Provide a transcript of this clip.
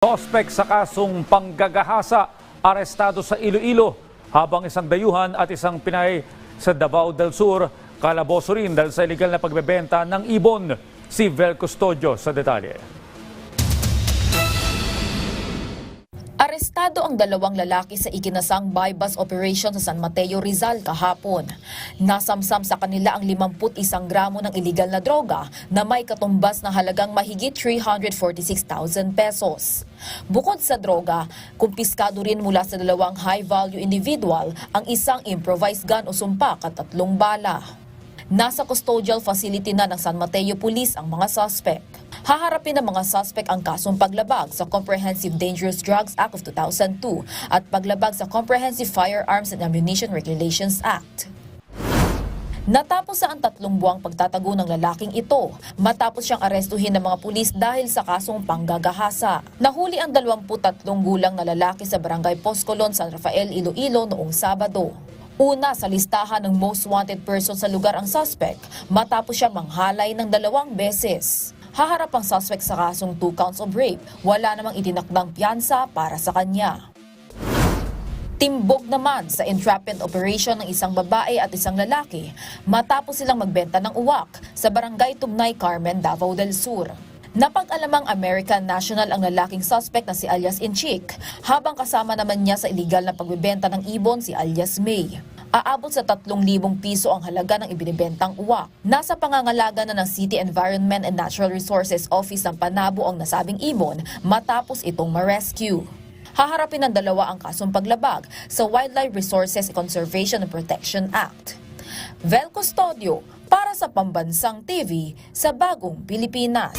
Sospek sa kasong panggagahasa, arestado sa Iloilo, habang isang dayuhan at isang Pinay sa Davao del Sur, kalaboso rin dahil sa illegal na pagbebenta ng ibon. Si Vel Custodio sa detalye. Arestado ang dalawang lalaki sa iginasang buy-bus operation sa San Mateo Rizal kahapon. Nasamsam sa kanila ang 51 gramo ng illegal na droga na may katumbas na halagang mahigit 346,000 pesos. Bukod sa droga, kumpiskado rin mula sa dalawang high-value individual ang isang improvised gun o sumpak at tatlong bala. Nasa custodial facility na ng San Mateo Police ang mga suspect. Haharapin ng mga suspect ang kasong paglabag sa Comprehensive Dangerous Drugs Act of 2002 at paglabag sa Comprehensive Firearms and Ammunition Regulations Act. Natapos sa ang tatlong buwang pagtatago ng lalaking ito matapos siyang arestuhin ng mga pulis dahil sa kasong panggagahasa. Nahuli ang 23 gulang na lalaki sa barangay Poscolon, San Rafael, Iloilo noong Sabado. Una sa listahan ng most wanted person sa lugar ang suspect matapos siya manghalay ng dalawang beses. Haharap ang suspect sa kasong two counts of rape. Wala namang itinakdang piyansa para sa kanya. Timbog naman sa entrapment operation ng isang babae at isang lalaki matapos silang magbenta ng uwak sa barangay Tumnay Carmen, Davao del Sur. Napag-alamang American national ang lalaking suspect na si alias Inchik, habang kasama naman niya sa illegal na pagbebenta ng ibon si alias May. Aabot sa 3,000 piso ang halaga ng ibinibentang uwak. Nasa pangangalaga na ng City Environment and Natural Resources Office ng Panabo ang nasabing ibon matapos itong ma-rescue. Haharapin ng dalawa ang kasong paglabag sa Wildlife Resources Conservation and Protection Act. Vel Custodio para sa Pambansang TV sa Bagong Pilipinas.